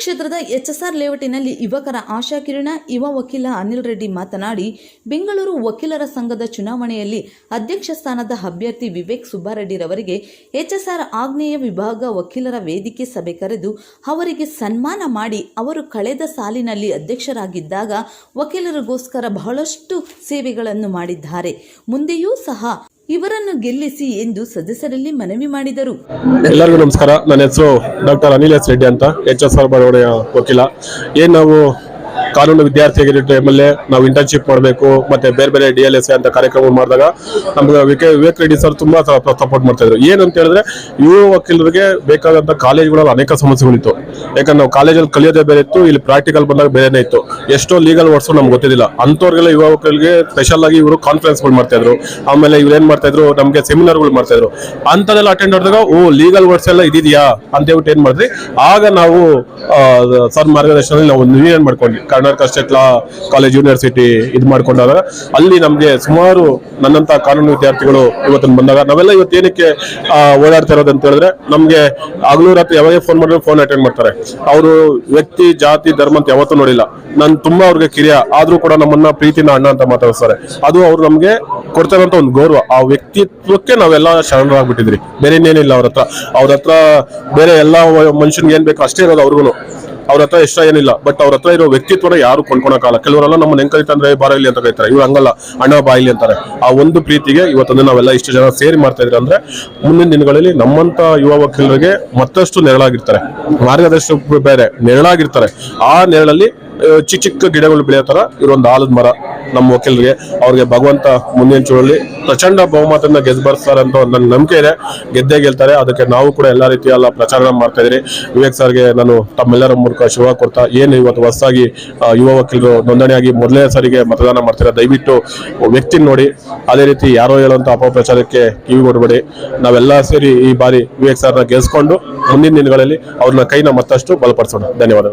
ಕ್ಷೇತ್ರದ ಎಚ್ಎಸ್ಆರ್ ಲೇಔಟಿನಲ್ಲಿ ಯುವಕರ ಆಶಾಕಿರಣ ಯುವ ವಕೀಲ ಅನಿಲ್ ರೆಡ್ಡಿ ಮಾತನಾಡಿ, ಬೆಂಗಳೂರು ವಕೀಲರ ಸಂಘದ ಚುನಾವಣೆಯಲ್ಲಿ ಅಧ್ಯಕ್ಷ ಸ್ಥಾನದ ಅಭ್ಯರ್ಥಿ ವಿವೇಕ್ ಸುಬ್ಬಾರೆಡ್ಡಿರವರಿಗೆ ಎಚ್ಎಸ್ಆರ್ ಆಗ್ನೇಯ ವಿಭಾಗ ವಕೀಲರ ವೇದಿಕೆ ಸಭೆ ಕರೆದು ಅವರಿಗೆ ಸನ್ಮಾನ ಮಾಡಿ ಅವರು ಕಳೆದ ಸಾಲಿನಲ್ಲಿ ಅಧ್ಯಕ್ಷರಾಗಿದ್ದಾಗ ವಕೀಲರಿಗೋಸ್ಕರ ಬಹಳಷ್ಟು ಸೇವೆಗಳನ್ನು ಮಾಡಿದ್ದಾರೆ. ಮುಂದೆಯೂ ಸಹ ಇವರನ್ನು ಗೆಲ್ಲಿಸಿ ಎಂದು ಸದಸ್ಯರಲ್ಲಿ ಮನವಿ ಮಾಡಿದರು. ಎಲ್ಲರಿಗೂ ನಮಸ್ಕಾರ. ನನ್ನ ಹೆಸರು ಡಾಕ್ಟರ್ ಅನಿಲ್ ಎಸ್ ರೆಡ್ಡಿ ಅಂತ, ಎಚ್ ಎಸ್ ಆರ್ ಬಡವಣೆಯ ವಕೀಲ. ಏನು ನಾವು ಕಾನೂನು ವಿದ್ಯಾರ್ಥಿಯಾಗಿರೋ ಟೈಮಲ್ಲಿ ನಾವು ಇಂಟರ್ನ್ಶಿಪ್ ಮಾಡಬೇಕು, ಮತ್ತೆ ಬೇರೆ ಬೇರೆ ಡಿ ಎಲ್ ಎಸ್ ಅಂತ ಕಾರ್ಯಕ್ರಮ ಮಾಡಿದಾಗ ನಮ್ಗೆ V K Vivek Reddy sir ತುಂಬಾ ಸಪೋರ್ಟ್ ಮಾಡ್ತಾ ಇದ್ರು. ಏನಂತ ಹೇಳಿದ್ರೆ, ಯುವ ವಕೀಲರಿಗೆ ಬೇಕಾದಂತ ಕಾಲೇಜುಗಳಲ್ಲಿ ಅನೇಕ ಸಮಸ್ಯೆಗಳಿತ್ತು ಯಾಕಂದ್ರೆ ನಾವು ಕಾಲೇಜಲ್ಲಿ ಕಲಿಯೋದೇ ಬೇರೆ ಇತ್ತು, ಇಲ್ಲಿ ಪ್ರಾಕ್ಟಿಕಲ್ ಬಂದಾಗ ಬೇರೆನೇ ಇತ್ತು. ಎಷ್ಟೋ ಲೀಗಲ್ ವರ್ಡ್ಸ್ ನಮ್ಗೆ ಗೊತ್ತಿದ್ದಿಲ್ಲ. ಅಂತವ್ರಿಗೆಲ್ಲ ಯುವ ವಕೀಲರಿಗೆ ಸ್ಪೆಷಲ್ ಆಗಿ ಇವರು ಕಾನ್ಫರೆನ್ಸ್ಗಳು ಮಾಡ್ತಾ ಇದ್ರು. ಆಮೇಲೆ ಇವ್ರು ಏನ್ ಮಾಡ್ತಾ ಇದ್ರು, ನಮಗೆ ಸೆಮಿನಾರ್ಗಳು ಮಾಡ್ತಾ ಇದ್ರು. ಅಂತದೆಲ್ಲ ಅಟೆಂಡ್ ಮಾಡಿದಾಗ, ಓ ಲೀಗಲ್ ವರ್ಡ್ಸ್ ಎಲ್ಲ ಇದೆಯಾ ಅಂತ ಹೇಳ್ಬಿಟ್ಟು ಏನ್ ಮಾಡಿದ್ರಿ ಆಗ ನಾವು ಸರ್ ಮಾರ್ಗದರ್ಶನದಲ್ಲಿ ನಾವು ನೀವೇನ್ ಮಾಡ್ಕೊಂಡ್ವಿ? Karnataka state law college university ಇದು ಮಾಡ್ಕೊಂಡಾಗ, ಅಲ್ಲಿ ನಮಗೆ ಸುಮಾರು ನನ್ನಂತ ಕಾನೂನು ವಿದ್ಯಾರ್ಥಿಗಳು ಇವತ್ತಿನ ಬಂದಾಗ, ನಾವೆಲ್ಲ ಇವತ್ತು ಏನಕ್ಕೆ ಓಡಾಡ್ತಾ ಇರೋದು ಅಂತ ಹೇಳಿದ್ರೆ, ನಮಗೆ ಹಗಲು ರಾತ್ರಿ ಯಾವಾಗ ಫೋನ್ ಮಾಡಿದ್ರು ಫೋನ್ ಅಟೆಂಡ್ ಮಾಡ್ತಾರೆ. ಅವರು ವ್ಯಕ್ತಿ, ಜಾತಿ, ಧರ್ಮ ಅಂತ ಯಾವತ್ತೂ ನೋಡಿಲ್ಲ. ನಾನು ತುಂಬಾ ಅವ್ರಿಗೆ ಕಿರಿಯ. ಆದ್ರೂ ಕೂಡ ನಮ್ಮನ್ನ ಪ್ರೀತಿನ ಅಣ್ಣ ಅಂತ ಮಾತಾಡಿಸ್ತಾರೆ. ಅದು ಅವ್ರು ನಮ್ಗೆ ಕೊಡ್ತಾರಂತ ಒಂದು ಗೌರವ. ಆ ವ್ಯಕ್ತಿತ್ವಕ್ಕೆ ನಾವೆಲ್ಲ ಶರಣರಾಗ್ಬಿಟ್ಟಿದ್ರಿ. ಬೇರೆ ಇನ್ನೇನಿಲ್ಲ ಅವ್ರ ಹತ್ರ. ಅವ್ರ ಹತ್ರ ಬೇರೆ ಎಲ್ಲ ಮನುಷ್ಯನ್ಗೆ ಏನ್ ಬೇಕು ಅಷ್ಟೇ ಇರೋದು ಅವ್ರಿಗೂ ಅವ್ರ ಹತ್ರ ಇಷ್ಟ ಏನಿಲ್ಲ. ಬಟ್ ಅವ್ರ ಹತ್ರ ಇರೋ ವ್ಯಕ್ತಿತ್ವನ ಯಾರು ಕೊಂಡ್ಕೊಳಕ್ಕಾಗಲ್ಲ. ಕೆಲವರೆಲ್ಲ ನಮ್ಮನ್ನ ಹೆಂಗ್ ಕರಿತಾರೆ ಬಾರ ಇಲ್ಲಿ ಅಂತ ಕರೀತಾರೆ. ಇವ್ರು ಹಂಗಲ್ಲ. ಅಣ್ಣ ಬಾಯಿಲಿ ಅಂತಾರೆ. ಆ ಒಂದು ಪ್ರೀತಿಗೆ ಇವತ್ತೊಂದು ನಾವೆಲ್ಲ ಇಷ್ಟು ಜನ ಸೇರಿ ಮಾಡ್ತಾ ಇದ್ರೆ ಅಂದ್ರೆ ಮುಂದಿನ ದಿನಗಳಲ್ಲಿ ನಮ್ಮಂತ ಯುವ ವಕೀಲರಿಗೆ ಮತ್ತಷ್ಟು ನೆರಳಾಗಿರ್ತಾರೆ. ಮಾರ್ಗದರ್ಶಕ ಬೇರೆ, ನೆರಳಾಗಿರ್ತಾರೆ. ಆ ನೆರಳಲ್ಲಿ ಚಿಕ್ಕ ಚಿಕ್ಕ ಗಿಡಗಳು ಬೆಳೆಯೋ ತರ ಇರೊಂದು ಆಲದ ಮರ ನಮ್ಮ ವಕೀಲರಿಗೆ ಅವ್ರಿಗೆ ಭಗವಂತ ಮುಂದಿನ ಚೂರಲ್ಲಿ ಪ್ರಚಂಡ ಬಹುಮತದಿಂದ ಗೆದ್ದು ಬರ್ತಾರೆ ಅಂತ ನನ್ನ ನಂಬಿಕೆ ಇದೆ. ಗೆದ್ದೇ ಗೆಲ್ತಾರೆ. ಅದಕ್ಕೆ ನಾವು ಕೂಡ ಎಲ್ಲ ರೀತಿಯ ಎಲ್ಲ ಪ್ರಚಾರ ಮಾಡ್ತಾ ಇದ್ದೀರಿ. ವಿವೇಕ್ ಸರ್ಗೆ ನಾನು ತಮ್ಮೆಲ್ಲರ ಮೂಲಕ ಶುಭ ಕೊಡ್ತಾ, ಏನು ಇವತ್ತು ಹೊಸದಾಗಿ ಯುವ ವಕೀಲರು ನೋಂದಣಿಯಾಗಿ ಮೊದಲನೇ ಸಾರಿಗೆ ಮತದಾನ ಮಾಡ್ತೀರಾ? ದಯವಿಟ್ಟು ವ್ಯಕ್ತಿ ನೋಡಿ. ಅದೇ ರೀತಿ ಯಾರೋ ಹೇಳುವಂತ ಅಪಪ್ರಚಾರಕ್ಕೆ ಕಿವಿ ಕೊಡಬೇಡಿ. ನಾವೆಲ್ಲ ಸೇರಿ ಈ ಬಾರಿ ವಿವೇಕ್ ಸರ್ನ ಗೆಲ್ಸ್ಕೊಂಡು, ಮುಂದಿನ ದಿನಗಳಲ್ಲಿ ಅವ್ರನ್ನ ಕೈನ ಮತ್ತಷ್ಟು ಬಲಪಡಿಸೋಣ. ಧನ್ಯವಾದ